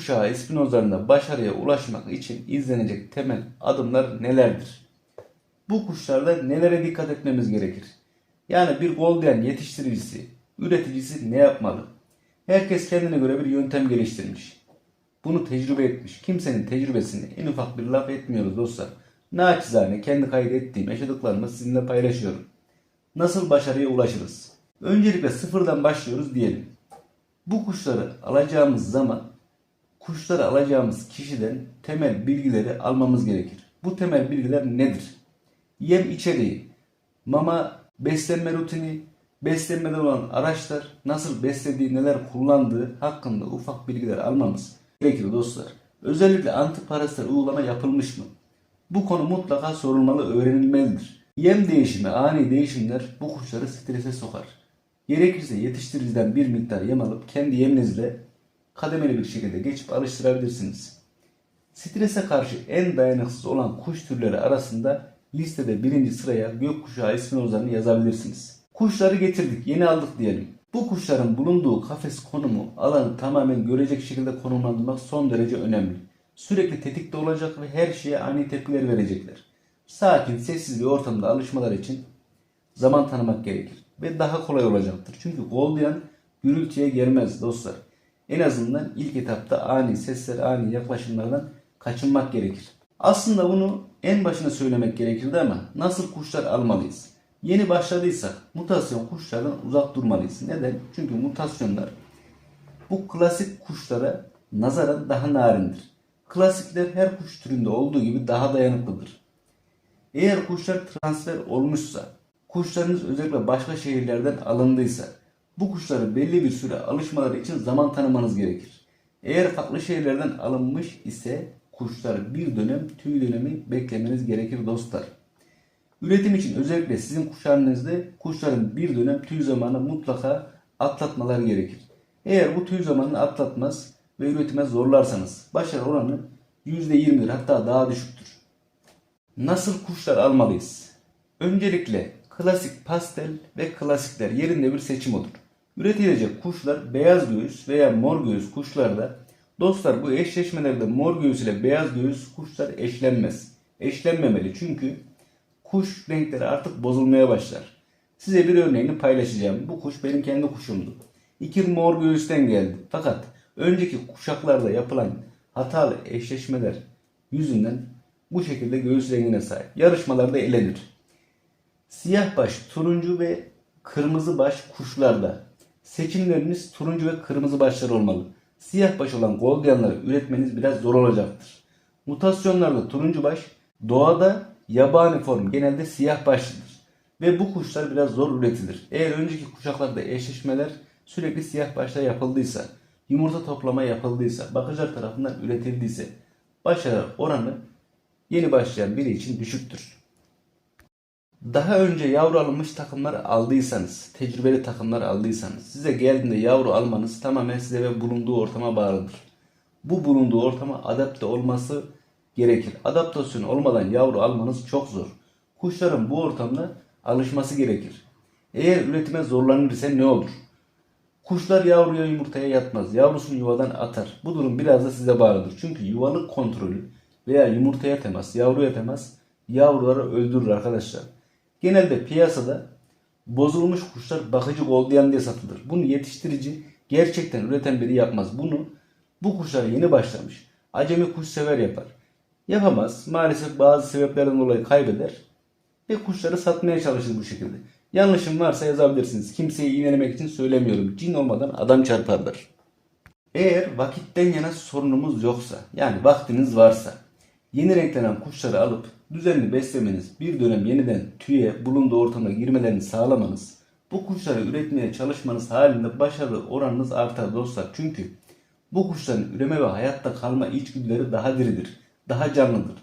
Gökkuşağı espinozlarında başarıya ulaşmak için izlenecek temel adımlar nelerdir? Bu kuşlarda nelere dikkat etmemiz gerekir? Yani bir golden yetiştiricisi, üreticisi ne yapmalı? Herkes kendine göre bir yöntem geliştirmiş. Bunu tecrübe etmiş. Kimsenin tecrübesini en ufak bir laf etmiyoruz dostlar. Naçizane kendi kaydettiğim yaşadıklarımı sizinle paylaşıyorum. Nasıl başarıya ulaşırız? Öncelikle sıfırdan başlıyoruz diyelim. Bu kuşları alacağımız zaman kuşları alacağımız kişiden temel bilgileri almamız gerekir. Bu temel bilgiler nedir? Yem içeriği, mama, beslenme rutini, beslenmeden olan araçlar, nasıl beslediği, neler kullandığı hakkında ufak bilgiler almamız gerekir dostlar. Özellikle antiparasital uygulama yapılmış mı? Bu konu mutlaka sorulmalı, öğrenilmelidir. Yem değişimi, ani değişimler bu kuşları strese sokar. Gerekirse yetiştiriciden bir miktar yem alıp kendi yeminizle kademeli bir şekilde geçip alıştırabilirsiniz. Strese karşı en dayanıksız olan kuş türleri arasında listede birinci sıraya gökkuşağı espinozlarını yazabilirsiniz. Kuşları getirdik, yeni aldık diyelim. Bu kuşların bulunduğu kafes konumu alanı tamamen görecek şekilde konumlandırmak son derece önemli. Sürekli tetikte olacak ve her şeye ani tepkiler verecekler. Sakin, sessiz bir ortamda alışmalar için zaman tanımak gerekir. Ve daha kolay olacaktır. Çünkü Goldian gürültüye gelmez dostlar. En azından ilk etapta ani sesler, ani yaklaşımlardan kaçınmak gerekir. Aslında bunu en başına söylemek gerekirdi ama nasıl kuşlar almalıyız? Yeni başladıysak mutasyon kuşlardan uzak durmalıyız. Neden? Çünkü mutasyonlar bu klasik kuşlara nazaran daha narindir. Klasikler her kuş türünde olduğu gibi daha dayanıklıdır. Eğer kuşlar transfer olmuşsa, kuşlarınız özellikle başka şehirlerden alındıysa, bu kuşları belli bir süre alışmaları için zaman tanımanız gerekir. Eğer farklı şehirlerden alınmış ise kuşlar bir dönem tüy dönemi beklemeniz gerekir dostlar. Üretim için özellikle sizin kuşlarınızda kuşların bir dönem tüy zamanı mutlaka atlatmaları gerekir. Eğer bu tüy zamanını atlatmaz ve üretime zorlarsanız başarı oranı %20'dir hatta daha düşüktür. Nasıl kuşlar almalıyız? Öncelikle klasik pastel ve klasikler yerinde bir seçim olur. Üretilecek kuşlar beyaz göğüs veya mor göğüs kuşlarda dostlar bu eşleşmelerde mor göğüs ile beyaz göğüs kuşlar eşlenmez. Eşlenmemeli çünkü kuş renkleri artık bozulmaya başlar. Size bir örneğini paylaşacağım. Bu kuş benim kendi kuşumdu. İki mor göğüsten geldi. Fakat önceki kuşaklarda yapılan hatalı eşleşmeler yüzünden bu şekilde göğüs rengine sahip. Yarışmalarda elenir. Siyah baş, turuncu ve kırmızı baş kuşlarda seçimleriniz turuncu ve kırmızı başlar olmalı. Siyah baş olan goldianları üretmeniz biraz zor olacaktır. Mutasyonlarda turuncu baş, doğada yabani form genelde siyah başlıdır. Ve bu kuşlar biraz zor üretilir. Eğer önceki kuşaklarda eşleşmeler sürekli siyah başta yapıldıysa, yumurta toplama yapıldıysa, bakıcılar tarafından üretildiyse başarı oranı yeni başlayan biri için düşüktür. Daha önce yavru alınmış takımlar aldıysanız, tecrübeli takımlar aldıysanız, size geldiğinde yavru almanız tamamen size ve bulunduğu ortama bağlıdır. Bu bulunduğu ortama adapte olması gerekir. Adaptasyon olmadan yavru almanız çok zor. Kuşların bu ortamda alışması gerekir. Eğer üretime zorlanırsa ne olur? Kuşlar yavruya yumurtaya yatmaz. Yavrusunu yuvadan atar. Bu durum biraz da size bağlıdır. Çünkü yuvalık kontrolü veya yumurtaya temas, yavruya temas yavruları öldürür arkadaşlar. Genelde piyasada bozulmuş kuşlar bakıcı goldiyan diye satılır. Bunu yetiştirici gerçekten üreten biri yapmaz. Bunu bu kuşlar yeni başlamış. Acemi kuş sever yapar. Yapamaz. Maalesef bazı sebeplerden dolayı kaybeder. Ve kuşları satmaya çalışır bu şekilde. Yanlışım varsa yazabilirsiniz. Kimseyi iğnelemek için söylemiyorum. Cin olmadan adam çarparlar. Eğer vakitten yana sorunumuz yoksa, yani vaktiniz varsa, yeni renklenen kuşları alıp düzenli beslemeniz, bir dönem yeniden tüye bulunduğu ortama girmelerini sağlamanız, bu kuşları üretmeye çalışmanız halinde başarı oranınız artar dostlar. Çünkü bu kuşların üreme ve hayatta kalma içgüdüleri daha diridir, daha canlıdır.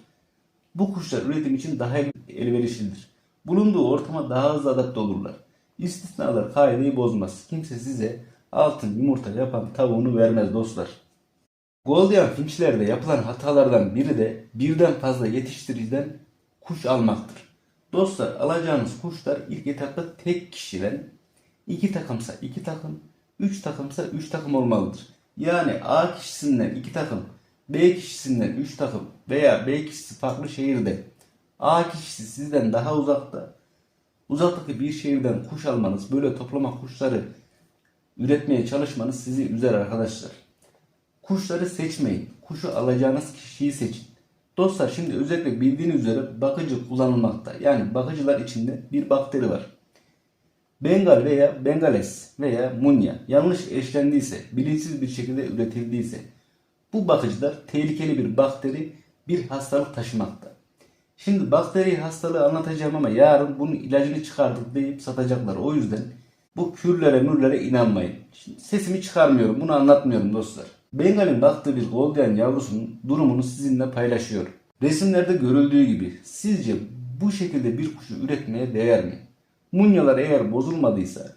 Bu kuşlar üretim için daha elverişlidir. Bulunduğu ortama daha hızlı adapte olurlar. İstisnalar kaideyi bozmaz. Kimse size altın yumurta yapan tavuğunu vermez dostlar. Goldian finçlerde yapılan hatalardan biri de birden fazla yetiştiriciden kuş almaktır. Dostlar alacağınız kuşlar ilk etapta tek kişiden iki takımsa iki takım, üç takımsa üç takım olmalıdır. Yani A kişisinden 2 takım, B kişisinden 3 takım veya B kişisi farklı şehirde, A kişisi sizden daha uzakta, uzaktaki bir şehirden kuş almanız, böyle toplama kuşları üretmeye çalışmanız sizi üzer arkadaşlar. Kuşları seçmeyin. Kuşu alacağınız kişiyi seçin. Dostlar şimdi özellikle bildiğiniz üzere bakıcı kullanılmakta. Yani bakıcılar içinde bir bakteri var. Bengal veya Bengales veya Munya yanlış eşlendiyse, bilinçsiz bir şekilde üretildiyse bu bakıcılar tehlikeli bir bakteri, bir hastalık taşımakta. Şimdi bakteri hastalığı anlatacağım ama yarın bunun ilacını çıkardık deyip satacaklar. O yüzden bu kürlere mürlere inanmayın. Şimdi sesimi çıkarmıyorum. Bunu anlatmıyorum dostlar. Bengal'in baktığı bir golden yavrusunun durumunu sizinle paylaşıyorum. Resimlerde görüldüğü gibi sizce bu şekilde bir kuşu üretmeye değer mi? Munyalar eğer bozulmadıysa,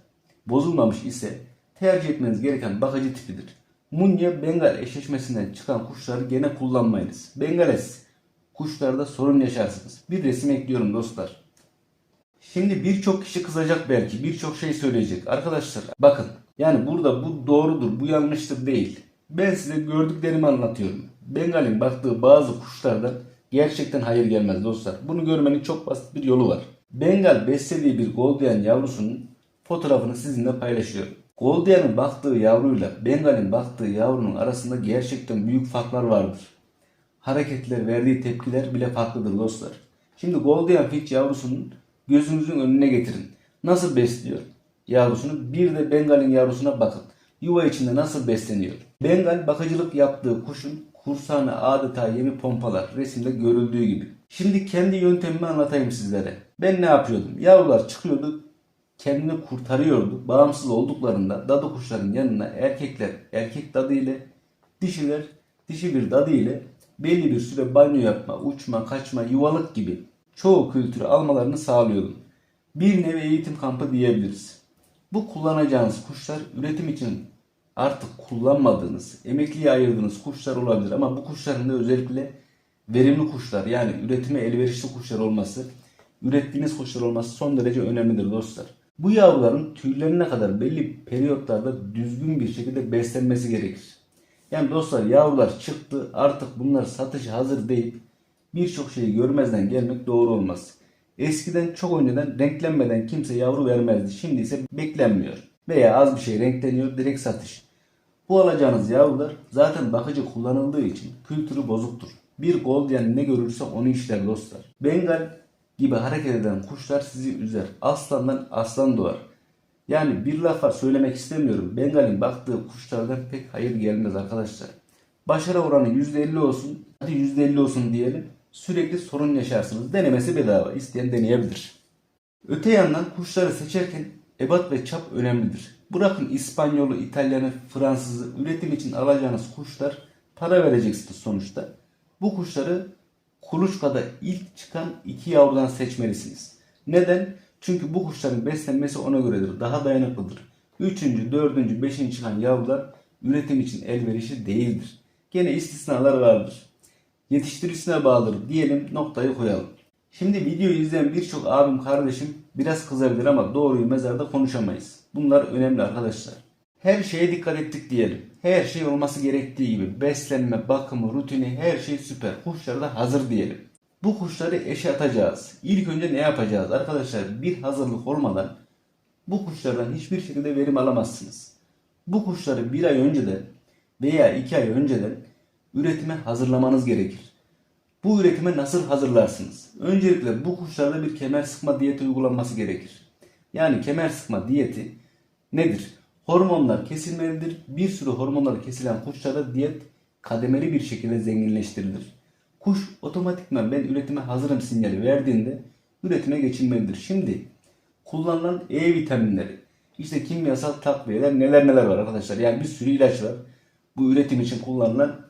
bozulmamış ise tercih etmeniz gereken bakıcı tipidir. Munya Bengal eşleşmesinden çıkan kuşları gene kullanmayınız. Bengales kuşlarda sorun yaşarsınız. Bir resim ekliyorum dostlar. Şimdi birçok kişi kızacak belki, birçok şey söyleyecek. Arkadaşlar bakın yani burada bu doğrudur, bu yanlıştır değil. Ben size gördüklerimi anlatıyorum. Bengal'in baktığı bazı kuşlardan gerçekten hayır gelmez dostlar. Bunu görmenin çok basit bir yolu var. Bengal beslediği bir Goldian yavrusunun fotoğrafını sizinle paylaşıyorum. Goldian'ın baktığı yavruyla Bengal'in baktığı yavrunun arasında gerçekten büyük farklar vardır. Hareketler, verdiği tepkiler bile farklıdır dostlar. Şimdi Goldian Fitch yavrusunun gözünüzün önüne getirin. Nasıl besliyor yavrusunu? Bir de Bengal'in yavrusuna bakın. Yuva içinde nasıl besleniyor? Bengal bakıcılık yaptığı kuşun kursağına adeta yemi pompalar. Resimde görüldüğü gibi. Şimdi kendi yöntemimi anlatayım sizlere. Ben ne yapıyordum? Yavrular çıkıyordu, kendini kurtarıyordu. Bağımsız olduklarında dadı kuşların yanına erkekler erkek dadı ile dişiler dişi bir dadı ile belli bir süre banyo yapma, uçma, kaçma, yuvalık gibi çoğu kültürü almalarını sağlıyordum. Bir nevi eğitim kampı diyebiliriz. Bu kullanacağınız kuşlar üretim için artık kullanmadığınız, emekliye ayırdığınız kuşlar olabilir ama bu kuşların da özellikle verimli kuşlar yani üretime elverişli kuşlar olması, ürettiğiniz kuşlar olması son derece önemlidir dostlar. Bu yavruların tüylerine kadar belli periyotlarda düzgün bir şekilde beslenmesi gerekir. Yani dostlar yavrular çıktı artık bunlar satışa hazır deyip birçok şeyi görmezden gelmek doğru olmaz. Eskiden çok önceden renklenmeden kimse yavru vermezdi. Şimdi ise beklenmiyor. Veya az bir şey renkleniyor direkt satış. Bu alacağınız yavrular zaten bakıcı kullanıldığı için kültürü bozuktur. Bir golden ne görürse onu işler dostlar. Bengal gibi hareket eden kuşlar sizi üzer. Aslandan aslan doğar. Yani bir lafa söylemek istemiyorum. Bengal'in baktığı kuşlardan pek hayır gelmez arkadaşlar. Başarı oranı %50 olsun. Hadi %50 olsun diyelim. Sürekli sorun yaşarsınız. Denemesi bedava. İsteyen deneyebilir. Öte yandan kuşları seçerken ebat ve çap önemlidir. Bırakın İspanyolu, İtalyanı, Fransızı üretim için alacağınız kuşlar para vereceksiniz sonuçta. Bu kuşları kuluçkada ilk çıkan iki yavrudan seçmelisiniz. Neden? Çünkü bu kuşların beslenmesi ona göredir. Daha dayanıklıdır. Üçüncü, dördüncü, beşinci çıkan yavrular üretim için elverişli değildir. Gene istisnalar vardır. Yetiştiricisine bağlıdır diyelim noktayı koyalım. Şimdi videoyu izleyen birçok abim kardeşim biraz kızabilir ama doğruyu mezarda konuşamayız. Bunlar önemli arkadaşlar. Her şeye dikkat ettik diyelim. Her şey olması gerektiği gibi beslenme, bakımı, rutini her şey süper. Kuşlar da hazır diyelim. Bu kuşları eşe atacağız. İlk önce ne yapacağız? Arkadaşlar bir hazırlık olmadan bu kuşlardan hiçbir şekilde verim alamazsınız. Bu kuşları bir ay önceden veya iki ay önceden üretime hazırlamanız gerekir. Bu üretime nasıl hazırlarsınız? Öncelikle bu kuşlarda bir kemer sıkma diyeti uygulanması gerekir. Yani kemer sıkma diyeti nedir? Hormonlar kesilmelidir. Bir sürü hormonlar kesilen kuşlarda diyet kademeli bir şekilde zenginleştirilir. Kuş otomatikman ben üretime hazırım sinyali verdiğinde üretime geçilmelidir. Şimdi kullanılan E vitaminleri, işte kimyasal takviyeler neler neler var arkadaşlar. Yani bir sürü ilaç var. Bu üretim için kullanılan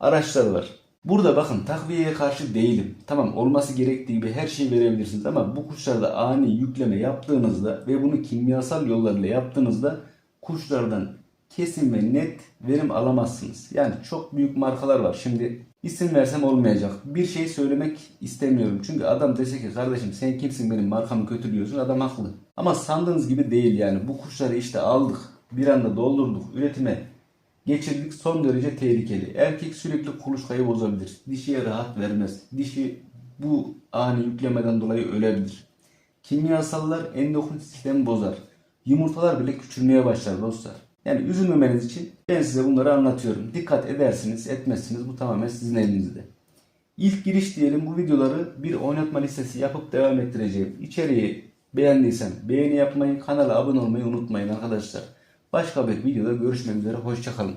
araçlar var. Burada bakın takviyeye karşı değilim. Tamam olması gerektiği gibi her şeyi verebilirsiniz ama bu kuşlarda ani yükleme yaptığınızda ve bunu kimyasal yollarla yaptığınızda kuşlardan kesin ve net verim alamazsınız. Yani çok büyük markalar var. Şimdi isim versem olmayacak. Bir şey söylemek istemiyorum. Çünkü adam dese ki kardeşim sen kimsin benim markamı kötülüyorsun adam haklı. Ama sandığınız gibi değil yani. Bu kuşları işte aldık. Bir anda doldurduk. Üretime geçirdik son derece tehlikeli. Erkek sürekli kuluçkayı bozabilir. Dişiye rahat vermez. Dişi bu ani yüklemeden dolayı ölebilir. Kimyasallar endokrin sistemi bozar. Yumurtalar bile küçülmeye başlar dostlar. Yani üzülmemeniz için ben size bunları anlatıyorum. Dikkat edersiniz, etmezsiniz bu tamamen sizin elinizde. İlk giriş diyelim bu videoları bir oynatma listesi yapıp devam ettireceğim. İçeriği beğendiysen beğeni yapmayı, kanala abone olmayı unutmayın arkadaşlar. Başka bir videoda görüşmek üzere, hoşçakalın.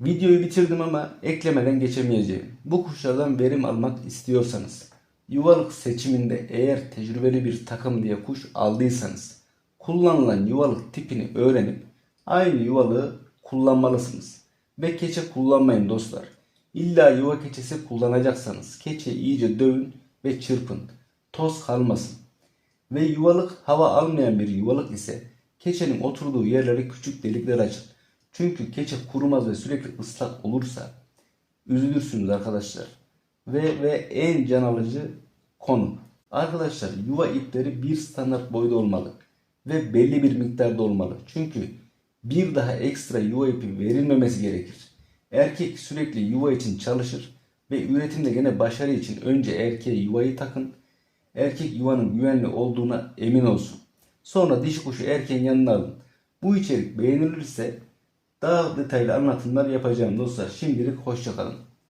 Videoyu bitirdim ama eklemeden geçemeyeceğim. Bu kuşlardan verim almak istiyorsanız, yuvalık seçiminde eğer tecrübeli bir takım diye kuş aldıysanız, kullanılan yuvalık tipini öğrenip aynı yuvalığı kullanmalısınız. Ve keçe kullanmayın dostlar. İlla yuva keçesi kullanacaksanız keçe iyice dövün ve çırpın. Toz kalmasın. Ve yuvalık hava almayan bir yuvalık ise keçenin oturduğu yerlere küçük delikler açın. Çünkü keçe kurumaz ve sürekli ıslak olursa üzülürsünüz arkadaşlar. Ve ve en can alıcı konu. Arkadaşlar yuva ipleri bir standart boyda olmalı ve belli bir miktarda olmalı. Çünkü bir daha ekstra yuva ipi verilmemesi gerekir. Erkek sürekli yuva için çalışır ve üretimde gene başarı için önce erkeğe yuvayı takın. Erkek yuvanın güvenli olduğuna emin olsun. Sonra dişi kuşu erkeğin yanına alın. Bu içerik beğenilirse daha detaylı anlatımlar yapacağım dostlar. Şimdilik hoşçakalın.